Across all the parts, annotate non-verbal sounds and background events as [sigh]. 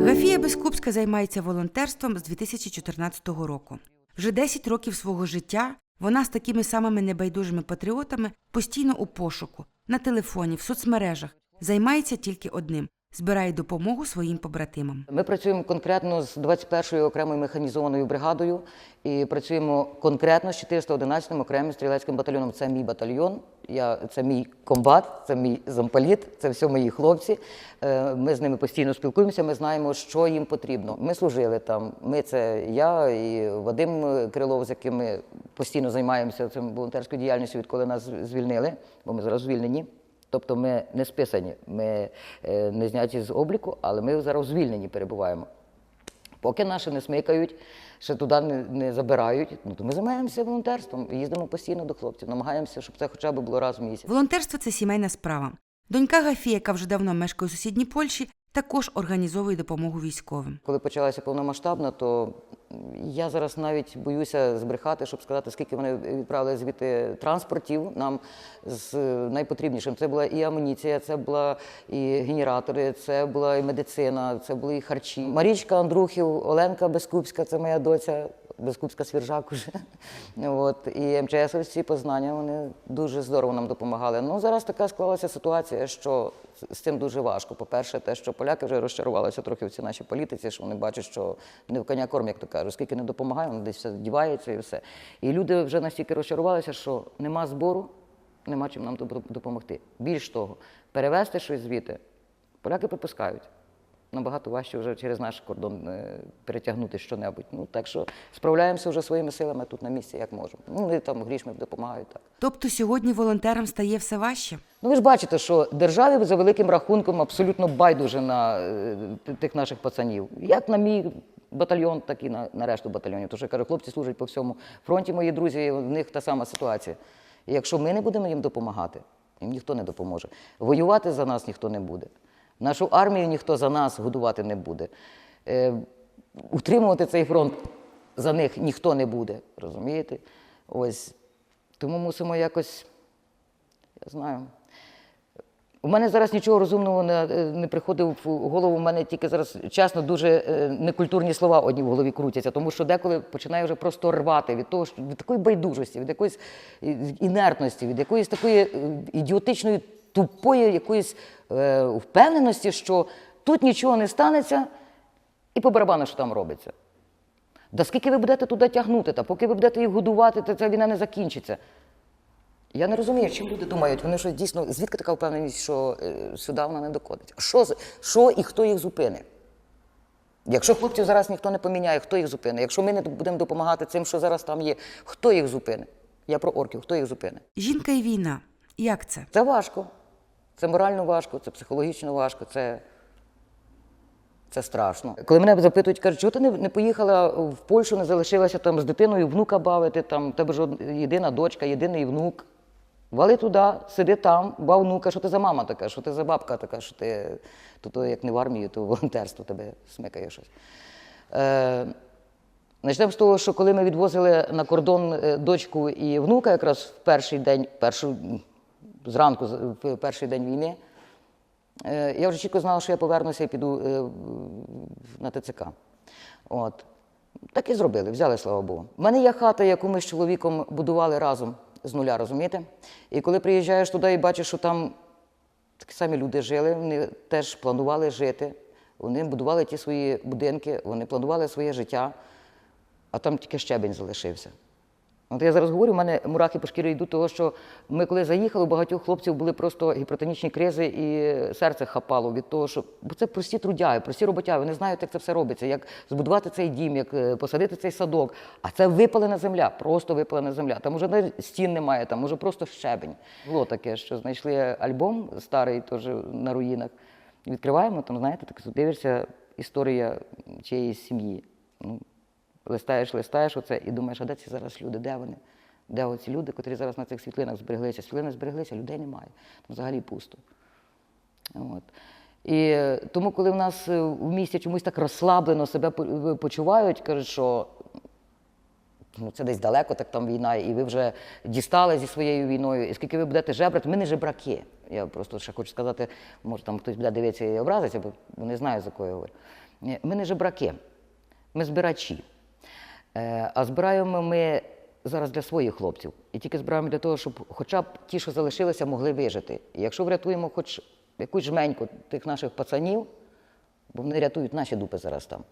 Гафія Бескупська займається волонтерством з 2014 року. Вже 10 років свого життя вона з такими самими небайдужими патріотами постійно у пошуку, на телефоні, в соцмережах, займається тільки одним збирає допомогу своїм побратимам. Ми працюємо конкретно з 21-ю окремою механізованою бригадою і працюємо конкретно з 411-м окремим стрілецьким батальйоном. Це мій батальйон, я, це мій комбат, це мій замполіт, це все мої хлопці. Е, Ми з ними постійно спілкуємося, ми знаємо, що їм потрібно. Ми служили там. Ми це я і Вадим Крилов, з яким ми постійно займаємося цим волонтерською діяльністю, відколи нас звільнили, бо ми зараз звільнені. Тобто ми не списані, ми е, не зняті з обліку, але ми зараз звільнені перебуваємо. Поки наші не смикають, ще туди не, не забирають, ну, то ми займаємося волонтерством, їздимо постійно до хлопців, намагаємося, щоб це хоча б було раз в місяць. Волонтерство це сімейна справа. Донька Гафія, яка вже давно мешкає у сусідній Польщі, також організовує допомогу військовим. Коли почалася повномасштабна, то я зараз навіть боюся збрехати, щоб сказати, скільки вони відправили звідти транспортів нам з найпотрібнішим. Це була і амуніція, це була і генератори, це була і медицина, це були і харчі. Марічка Андрухів, Оленка Бескупська, це моя доця. Бескупська свіржак уже. [laughs] От. І МЧСовці познання вони дуже здорово нам допомагали. Ну, зараз така склалася ситуація, що з- цим дуже важко. По-перше, те, що поляки вже розчарувалися трохи в цій нашій політиці, що вони бачать, що не в коня корм, як то кажуть, скільки не допомагає, воно десь все дівається і все. І люди вже настільки розчарувалися, що нема збору, нема чим нам допомогти. Більш того, перевезти щось звідти, поляки припускають набагато важче вже через наш кордон е, перетягнути що-небудь. Ну так що справляємося вже своїми силами тут на місці, як можемо. Ну, вони там грішми допомагають так. Тобто сьогодні волонтерам стає все важче. Ну ви ж бачите, що державі за великим рахунком абсолютно байдуже на е, тих наших пацанів. Як на мій батальйон, так і на, на решту батальйонів. Тому що я кажу, хлопці служать по всьому фронті, мої друзі, в них та сама ситуація. І якщо ми не будемо їм допомагати, їм ніхто не допоможе. Воювати за нас ніхто не буде. Нашу армію ніхто за нас годувати не буде. Е, утримувати цей фронт за них ніхто не буде. Розумієте? Ось. Тому мусимо якось, я знаю. У мене зараз нічого розумного не, не приходить в голову. У мене тільки зараз, чесно, дуже е, некультурні слова одні в голові крутяться, тому що деколи починаю вже просто рвати від того, що від такої байдужості, від якоїсь е, інертності, від якоїсь такої е, ідіотичної, тупої якоїсь е, впевненості, що тут нічого не станеться, і по барабану, що там робиться. Да скільки ви будете туди тягнути, та поки ви будете їх годувати, то ця війна не закінчиться. Я не розумію, чим люди думають. Вони що дійсно, звідки така впевненість, що е, сюди вона не доходить? Що, що і хто їх зупинить? Якщо хлопців зараз ніхто не поміняє, хто їх зупинить? Якщо ми не будемо допомагати цим, що зараз там є, хто їх зупинить? Я про орків, хто їх зупинить? Жінка і війна. Як це? Це важко. Це морально важко, це психологічно важко, це, це страшно. Коли мене запитують, кажуть, чого ти не, не поїхала в Польщу, не залишилася там з дитиною внука бавити, там тебе ж єдина дочка, єдиний внук. Вали туди, сиди там, бав внука, що ти за мама така, що ти за бабка така, що ти то, то як не в армії, то волонтерство тебе смикає щось. Е, Начнемо з того, що коли ми відвозили на кордон е, дочку і внука, якраз в перший день, першу, зранку, в перший день війни, е, я вже чітко знала, що я повернуся і піду е, на ТЦК. От. Так і зробили, взяли, слава Богу. У мене є хата, яку ми з чоловіком будували разом з нуля, розумієте? І коли приїжджаєш туди і бачиш, що там такі самі люди жили, вони теж планували жити, вони будували ті свої будинки, вони планували своє життя, а там тільки щебень залишився. От я зараз говорю, у мене мурахи по шкірі йдуть, того що ми коли заїхали, у багатьох хлопців були просто гіпертонічні кризи і серце хапало від того, що бо це прості трудяги, прості роботяги, вони знають, як це все робиться, як збудувати цей дім, як е, посадити цей садок. А це випалена земля, просто випалена земля. Там уже стін немає, там уже просто щебень. Було таке, що знайшли альбом старий, теж на руїнах. Відкриваємо, там, знаєте, так дивишся історія чиєїсь сім'ї. Ну, листаєш, листаєш оце і думаєш, а де ці зараз люди? Де вони? Де оці люди, котрі зараз на цих світлинах збереглися? Світлини збереглися, людей немає. Там взагалі пусто. От. І е, тому, коли в нас е, в місті чомусь так розслаблено себе почувають, кажуть, що ну, це десь далеко, так там війна, і ви вже дістали зі своєю війною, і скільки ви будете жебрати, ми не жебраки. Я просто ще хочу сказати, може там хтось буде дивитися і образиться, бо вони знають, за кого я говорю. Ми не жебраки, ми збирачі. Е, А збираємо ми зараз для своїх хлопців. І тільки збираємо для того, щоб хоча б ті, що залишилися, могли вижити. І якщо врятуємо хоч якусь жменьку тих наших пацанів, бо вони рятують наші дупи зараз там.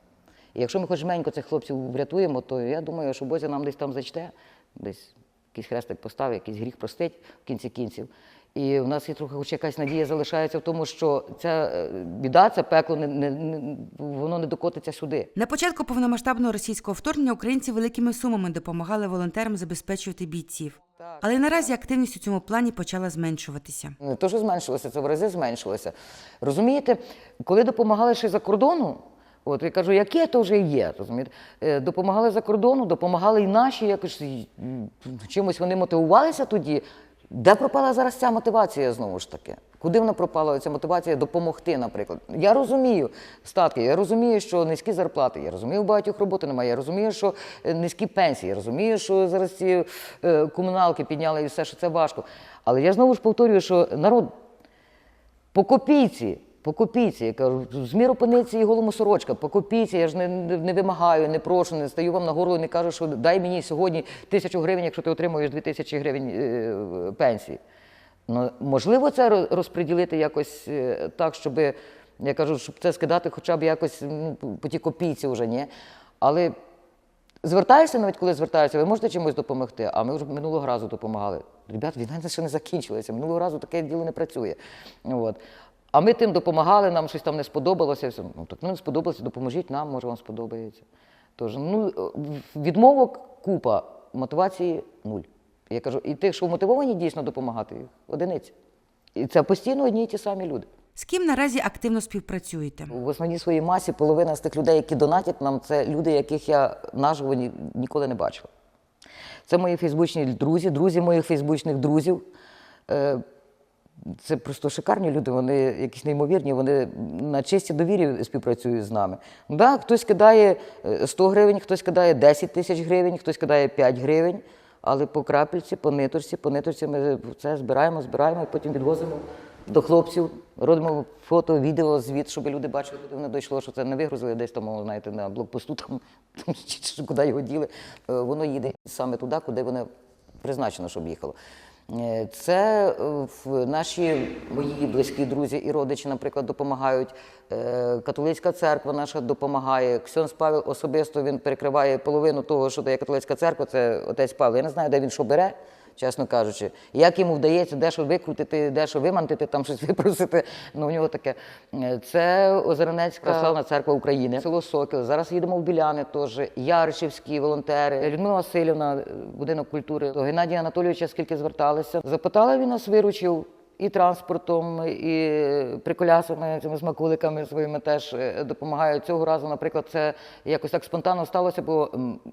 І якщо ми хоч жменько цих хлопців врятуємо, то я думаю, що Бозя нам десь там зачте, десь якийсь хрестик поставить, якийсь гріх простить в кінці кінців. І в нас є трохи хоч якась надія залишається в тому, що ця е, біда, це пекло, не, не, не, воно не докотиться сюди. На початку повномасштабного російського вторгнення українці великими сумами допомагали волонтерам забезпечувати бійців. Але наразі активність у цьому плані почала зменшуватися. Не то, що зменшилося, це в рази зменшилося. Розумієте, коли допомагали ще за кордону, от я кажу, яке то вже є. Розумієте? Е, Допомагали за кордону, допомагали і наші, якось чимось вони мотивувалися тоді. Де пропала зараз ця мотивація знову ж таки? Куди вона пропала ця мотивація допомогти, наприклад? Я розумію статки, я розумію, що низькі зарплати, я розумію, багатьох роботи немає, я розумію, що е, низькі пенсії, я розумію, що зараз ці е, комуналки підняли і все, що це важко. Але я знову ж повторюю, що народ по копійці, по я кажу, з міру паниці і голому сорочка, по я ж не, не, вимагаю, не прошу, не стаю вам на горло не кажу, що дай мені сьогодні тисячу гривень, якщо ти отримуєш дві тисячі гривень е, пенсії. Ну, можливо, це роз- розподілити якось е, так, щоб, я кажу, щоб це скидати хоча б якось по тій копійці вже, ні. Але звертаєшся, навіть коли звертаєшся, ви можете чимось допомогти, а ми вже минулого разу допомагали. Ребят, війна ще не закінчилася, минулого разу таке діло не працює. От. А ми тим допомагали, нам щось там не сподобалося. Ну, так ну, не сподобалося, допоможіть нам, може вам сподобається. Тож, ну, е, відмовок купа, мотивації нуль. Я кажу, і тих, що мотивовані дійсно допомагати, одиниці. І це постійно одні й ті самі люди. З ким наразі активно співпрацюєте? В основній своїй масі половина з тих людей, які донатять нам, це люди, яких я наживо ні, ніколи не бачила. Це мої фейсбучні друзі, друзі моїх фейсбучних друзів. Е, Це просто шикарні люди, вони якісь неймовірні, вони на чисті довірі співпрацюють з нами. Ну, Да, хтось кидає е, 100 гривень, хтось кидає 10 тисяч гривень, хтось кидає 5 гривень, але по крапельці, по ниточці, по ниточці ми це збираємо, збираємо і потім відвозимо до хлопців, робимо фото, відео, звіт, щоб люди бачили, куди воно дійшло, що це не вигрузили десь там, знаєте, на блокпосту, там, [laughs] куди його діли. Е, Воно їде саме туди, куди воно призначено, щоб їхало. Е, Це е, наші мої близькі друзі і родичі, наприклад, допомагають. Е, Католицька церква наша допомагає. Ксьонс Павел особисто він перекриває половину того, що дає католицька церква. Це отець Павло. Я не знаю, де він що бере, чесно кажучи. Як йому вдається дещо викрутити, дещо вимантити, там щось [laughs] випросити. Ну, у нього таке. Це Озернецька славна церква України, село Сокіл. Зараз їдемо в Біляни теж, Яришівські волонтери, Людмила Васильівна, будинок культури. До Геннадія Анатолійовича скільки зверталися. Запитали, він нас виручив. І транспортом, і приколясами, цими смакуликами своїми теж е, допомагають. Цього разу, наприклад, це якось так спонтанно сталося, бо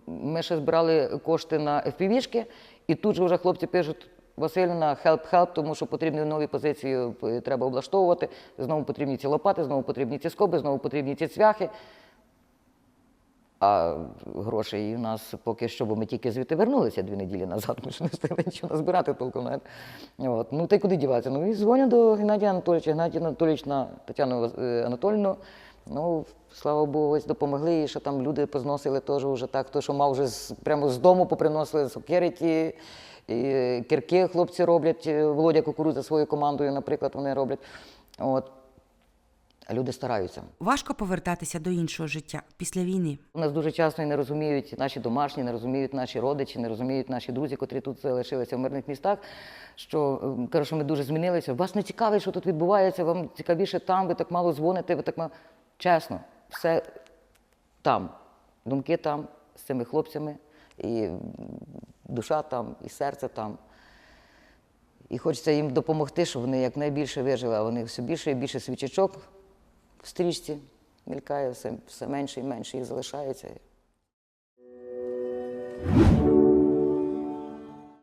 ми ще збирали кошти на FPV-шки, і тут же вже хлопці пишуть. Help, help, тому що потрібні нові позиції е, треба облаштовувати. Знову потрібні ці лопати, знову потрібні ці скоби, знову потрібні ці цвяхи. А грошей у нас поки що, бо ми тільки звідти вернулися дві неділі назад, ми ще не встигли нічого назбирати толком. От. Ну та й куди діватися? Ну і дзвоню до Геннадія Анатолійовича. Геннадій Анатолійович на Тетяну е, Анатольовну. Ну, слава Богу, ось допомогли, і що там люди позносили теж вже так, хто що мав вже з, прямо з дому поприносили сокири ті, і кірки хлопці роблять, е, Володя Кукурудза своєю командою, наприклад, вони роблять. От. А люди стараються. Важко повертатися до іншого життя після війни. У нас дуже часто і не розуміють наші домашні, не розуміють наші родичі, не розуміють наші друзі, котрі тут залишилися в мирних містах. Що ем, кажуть, що ми дуже змінилися. Вас не цікавить, що тут відбувається, вам цікавіше там, ви так мало дзвоните, ви так мало. Чесно, все там. Думки там з цими хлопцями, і душа там, і серце там. І хочеться їм допомогти, щоб вони якнайбільше вижили, а вони все більше і більше свічечок в стрічці мількає, все, все менше і менше їх залишається.